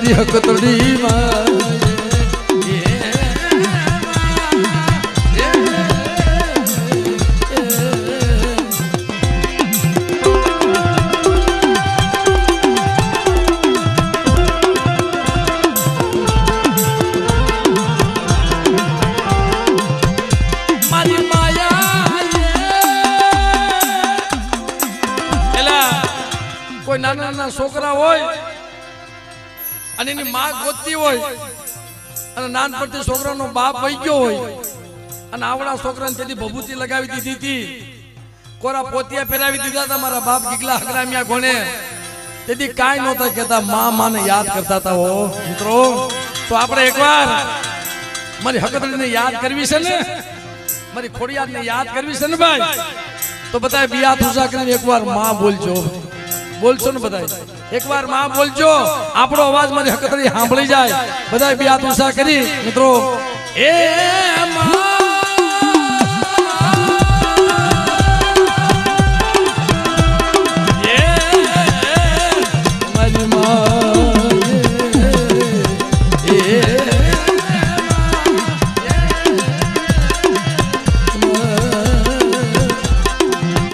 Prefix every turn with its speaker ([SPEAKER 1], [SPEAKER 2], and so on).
[SPEAKER 1] મારી હકતડી માં
[SPEAKER 2] કોઈ નાના નાના છોકરા હોય અને એની માં ગોતતી હોય. અને નાનપણથી છોકરાનો બાપ વહી ગયો હોય. અને આવડા છોકરાને તેથી ભભૂતિ લગાવી દીધી હતી. કોરા પોતિયા ફેરાવી દીધા હતા મારા બાપ ગીગલા હકરામિયા ગોણે. તેથી કાંઈ નહોતા કહેતા મા માને યાદ કરતા હતા હો મિત્રો. તો આપણે એકવાર મારી હકતડીને યાદ કરવી છે ને? મારી ખોડિયારને યાદ કરવી છે ને ભાઈ? તો બધા બિયા થુસા કરીને એકવારમાં બોલજો. બોલશો ને બધા એકવારમાં બોલજો. આપણો અવાજ મારી હકતરી સાંભળી જાય. બધા બી તુસા કરી. મિત્રો, એ